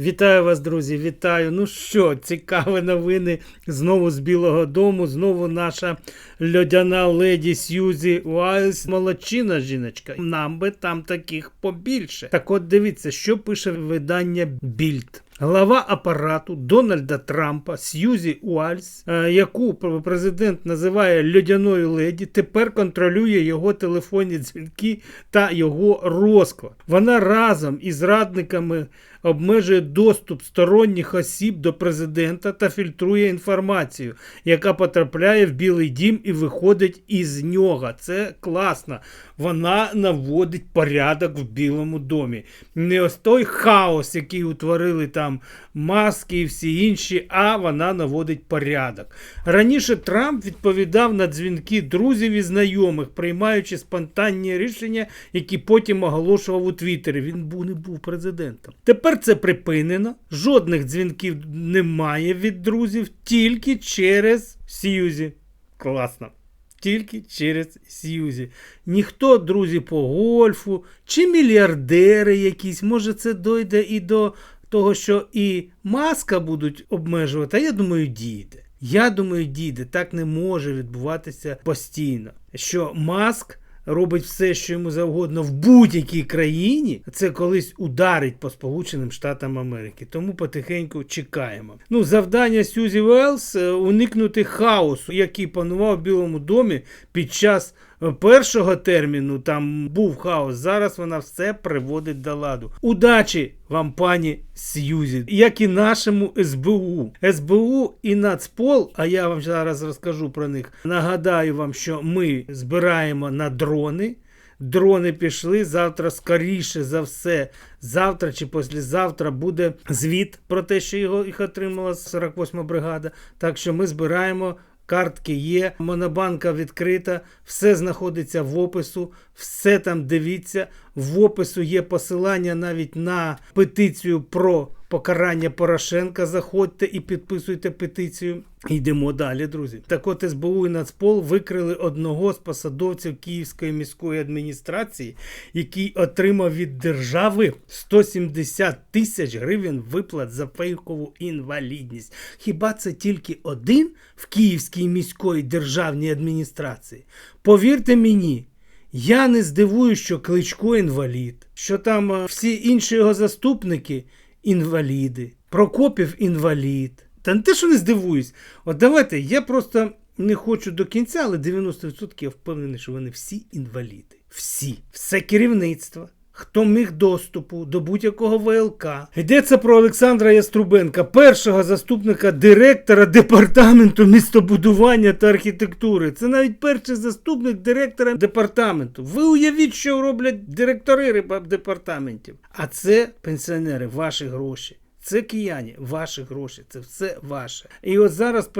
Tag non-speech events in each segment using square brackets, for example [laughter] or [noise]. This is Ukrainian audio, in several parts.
Вітаю вас, друзі, вітаю. Ну що, цікаві новини знову з Білого Дому. Знову наша льодяна леді Сьюзі Уайлс. Молодчина жіночка. Нам би там таких побільше. Так от дивіться, що пише видання Більд. Глава апарату Дональда Трампа Сьюзі Уальс, е, яку президент називає льодяною леді, тепер контролює його телефонні дзвінки та його розклад. Вона разом із радниками обмежує доступ сторонніх осіб до президента та фільтрує інформацію, яка потрапляє в Білий Дім і виходить із нього. Це класно. Вона наводить порядок в Білому домі. Не ось той хаос, який утворили там маски і всі інші, а вона наводить порядок. Раніше Трамп відповідав на дзвінки друзів і знайомих, приймаючи спонтанні рішення, які потім оголошував у Твіттері. Він не був президентом. Тепер це припинено. Жодних дзвінків немає від друзів, тільки через Сьюзі. Класно. Тільки через Сьюзі. Ніхто, друзі, по гольфу, чи мільярдери якісь, може, це дойде і до того, що і маска будуть обмежувати, а я думаю, дійде. Я думаю, дійде. Так не може відбуватися постійно. Що маск робить все, що йому завгодно в будь-якій країні, це колись ударить по Сполученим Штатам Америки. Тому потихеньку чекаємо. Ну, завдання Сюзі Велс е, уникнути хаосу, який панував в Білому домі під час. Першого терміну там був хаос. Зараз вона все приводить до ладу. Удачі вам, пані Сьюзі, як і нашому СБУ. СБУ і Нацпол, а я вам зараз розкажу про них. Нагадаю вам, що ми збираємо на дрони. Дрони пішли. Завтра, скоріше за все, завтра чи післязавтра буде звіт про те, що його їх отримала 48 бригада. Так що ми збираємо. Картки є, монобанка відкрита, все знаходиться в опису, все там дивіться. В опису є посилання навіть на петицію про покарання Порошенка. Заходьте і підписуйте петицію. Йдемо далі, друзі. Так от СБУ і Нацпол викрили одного з посадовців Київської міської адміністрації, який отримав від держави 170 тисяч гривень виплат за фейкову інвалідність. Хіба це тільки один в Київській міської державній адміністрації? Повірте мені. Я не здивуюсь, що Кличко інвалід, що там е, всі інші його заступники інваліди, Прокопів інвалід. Та не те, що не здивуюсь. От давайте, я просто не хочу до кінця, але 90% я впевнений, що вони всі інваліди. Всі. Все керівництво. Хто міг доступу до будь-якого ВЛК. Йдеться про Олександра Яструбенка, першого заступника директора департаменту містобудування та архітектури. Це навіть перший заступник директора департаменту. Ви уявіть, що роблять директори департаментів. А це пенсіонери, ваші гроші. Це кияні, ваші гроші, це все ваше. І от зараз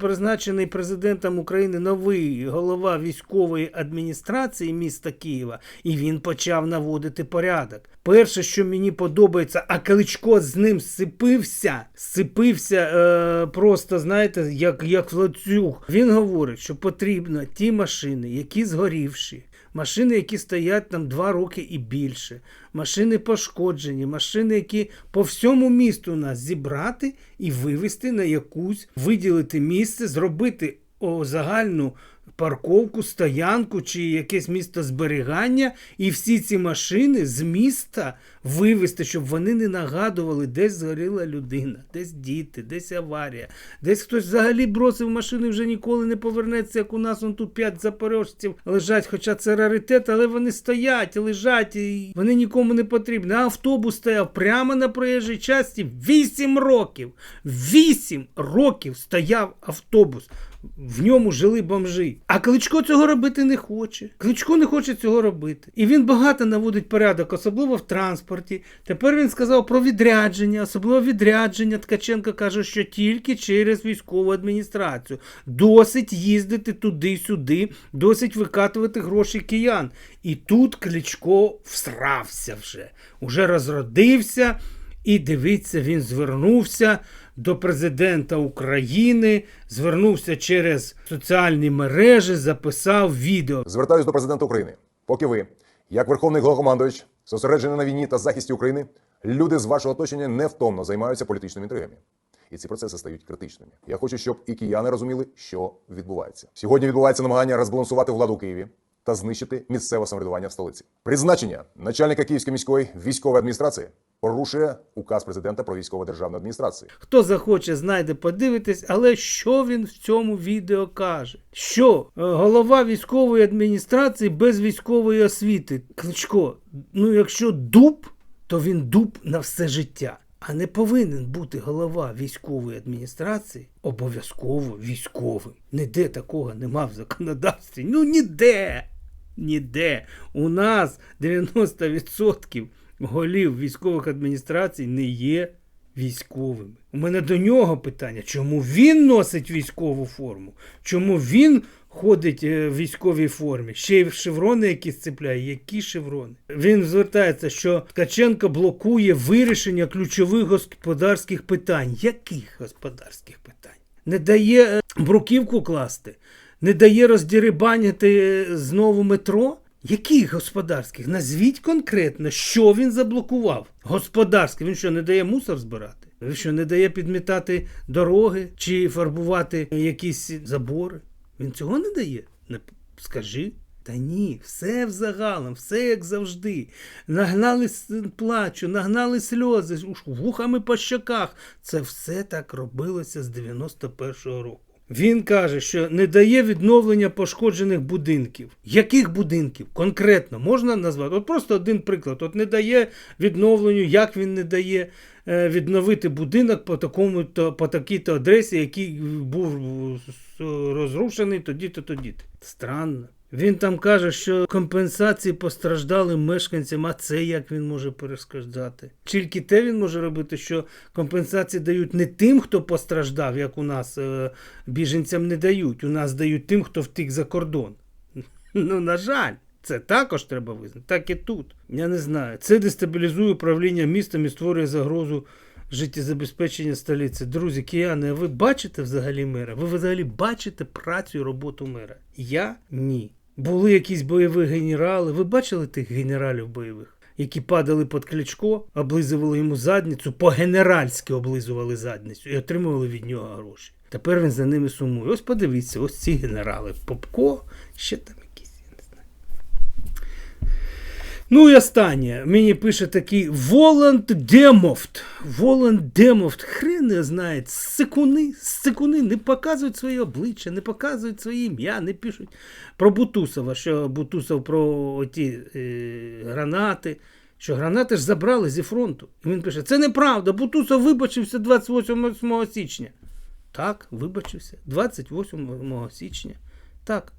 призначений президентом України новий голова військової адміністрації міста Києва, і він почав наводити порядок. Перше, що мені подобається, а Кличко з ним сипився, сипився е, просто, знаєте, як, як в ланцюг. Він говорить, що потрібно ті машини, які згорівші, машини, які стоять там два роки і більше, машини пошкоджені, машини, які по всьому місту нас зібрати і вивезти на якусь, виділити місце, зробити загальну парковку, стоянку чи якесь місто зберігання, і всі ці машини з міста вивезти, щоб вони не нагадували, десь згоріла людина, десь діти, десь аварія, десь хтось взагалі бросив машину і вже ніколи не повернеться, як у нас он тут п'ять запорожців лежать, хоча це раритет, але вони стоять, лежать, і вони нікому не потрібні. А автобус стояв прямо на проїжджій часті 8 років. 8 років стояв автобус. В ньому жили бомжі. А Кличко цього робити не хоче. Кличко не хоче цього робити. І він багато наводить порядок, особливо в транспорті. Тепер він сказав про відрядження, особливо відрядження. Ткаченко каже, що тільки через військову адміністрацію. Досить їздити туди-сюди, досить викатувати гроші киян. І тут Кличко всрався вже. Уже розродився. І дивіться, він звернувся до президента України, звернувся через соціальні мережі, записав відео. Звертаюсь до президента України. Поки ви, як Верховний Головнокомандувач, зосереджений на війні та захисті України, Люди з вашого оточення невтомно займаються політичними інтригами. І ці процеси стають критичними. Я хочу, щоб і кияни розуміли, що відбувається. Сьогодні відбувається намагання розбалансувати владу у Києві та знищити місцеве самоврядування в столиці. Призначення начальника Київської міської військової адміністрації порушує указ президента про військово державну адміністрацію. Хто захоче, знайде, подивитись, але що він в цьому відео каже? Що е, голова військової адміністрації без військової освіти? Кличко, ну якщо дуб, то він дуб на все життя. А не повинен бути голова військової адміністрації обов'язково військовим. Ніде такого нема в законодавстві. Ну ніде. Ніде. У нас 90% голів військових адміністрацій не є військовими. У мене до нього питання, чому він носить військову форму? Чому він ходить е, в військовій формі? Ще й в шеврони якісь цепляє. Які шеврони? Він звертається, що Ткаченко блокує вирішення ключових господарських питань. Яких господарських питань? Не дає е, бруківку класти, не дає роздірибаняти е, знову метро. Яких господарських? Назвіть конкретно, що він заблокував. Господарський. Він що, не дає мусор збирати? Він що, не дає підмітати дороги чи фарбувати якісь забори? Він цього не дає? Скажи. Та ні, все взагалом, все як завжди. Нагнали плачу, нагнали сльози, вухами по щоках. Це все так робилося з 91-го року. Він каже, що не дає відновлення пошкоджених будинків. Яких будинків? Конкретно можна назвати? От просто один приклад. От не дає відновленню, як він не дає е, відновити будинок по такому то по такій-то адресі, який був розрушений тоді-то, тоді-то. Странно. Він там каже, що компенсації постраждалим мешканцям, а це як він може перешкоджати? Тільки те він може робити, що компенсації дають не тим, хто постраждав, як у нас е, біженцям не дають. У нас дають тим, хто втік за кордон. [laughs] Ну, на жаль, це також треба визнати. Так і тут. Я не знаю. Це дестабілізує управління містом і створює загрозу життєзабезпечення столиці. Друзі, кияни, а ви бачите взагалі мера? Ви взагалі бачите працю і роботу мера? Я ні. Були якісь бойові генерали. Ви бачили тих генералів бойових? Які падали під клячко, облизували йому задницю, по-генеральськи облизували задницю і отримували від нього гроші. Тепер він за ними сумує. Ось подивіться, ось ці генерали. Попко, ще там якісь, я не знаю. Ну і останнє. Мені пише такий Воланд Демофт. Воланд Демофт. Хрен не знає. Сикуни, сикуни не показують своє обличчя, не показують своє ім'я, не пишуть про Бутусова, що Бутусов про ті е, гранати. Що гранати ж забрали зі фронту. І він пише: це неправда, Бутусов вибачився 28 січня. Так, вибачився. 28 січня. Так,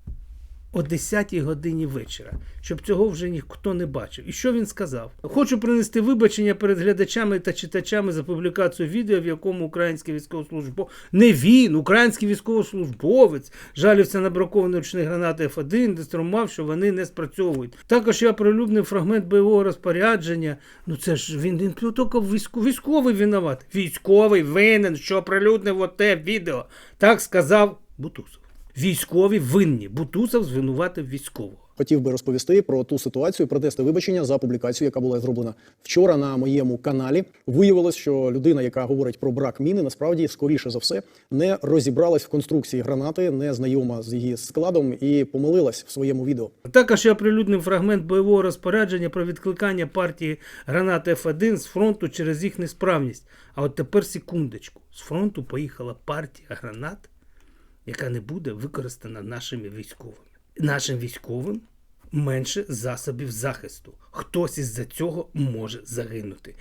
о 10 годині вечора, щоб цього вже ніхто не бачив. І що він сказав? Хочу принести вибачення перед глядачами та читачами за публікацію відео, в якому український військовослужбовець, не він, український військовослужбовець, жалівся на браковані ручні гранати F1, де струмав, що вони не спрацьовують. Також я прилюбнив фрагмент бойового розпорядження. Ну це ж він, він тільки військо, військовий винуват. Військовий винен, що прилюднив оте відео. Так сказав Бутусов. Військові винні. Бутусов звинуватив військового. Хотів би розповісти про ту ситуацію, протести вибачення за публікацію, яка була зроблена вчора на моєму каналі. Виявилось, що людина, яка говорить про брак міни, насправді скоріше за все не розібралась в конструкції гранати, не знайома з її складом і помилилась в своєму відео. Також я прилюднив фрагмент бойового розпорядження про відкликання партії гранат F1 з фронту через їх несправність. А от тепер секундочку. З фронту поїхала партія гранат, яка не буде використана нашими військовими. Нашим військовим менше засобів захисту. Хтось із-за цього може загинути.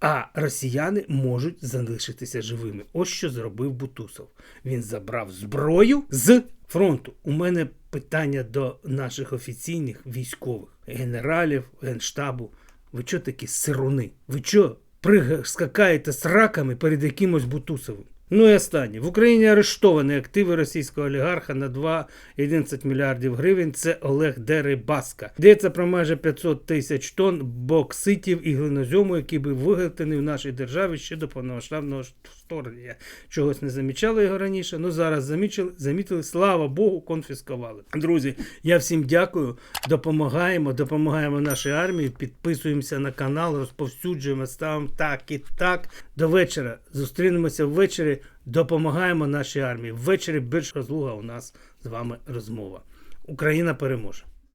А росіяни можуть залишитися живими. Ось що зробив Бутусов. Він забрав зброю з фронту. У мене питання до наших офіційних військових, генералів, генштабу. Ви чого такі сируни? Ви чого прига скакаєте з раками перед якимось Бутусовим? Ну і останнє. В Україні арештовані активи російського олігарха на 2,11 мільярдів гривень. Це Олег Дерибаска. Йдеться про майже 500 тисяч тонн бокситів і глинозьому, які був виготовлений в нашій державі ще до повномасштабного вторгнення. Чогось не замічали його раніше, ну зараз замічили, замітили, слава Богу, конфіскували. Друзі, я всім дякую. Допомагаємо, допомагаємо нашій армії. Підписуємося на канал, розповсюджуємо, ставимо так і так. До вечора. Зустрінемося Допомагаємо нашій армії. Ввечері більш розлуга у нас з вами розмова. Україна переможе.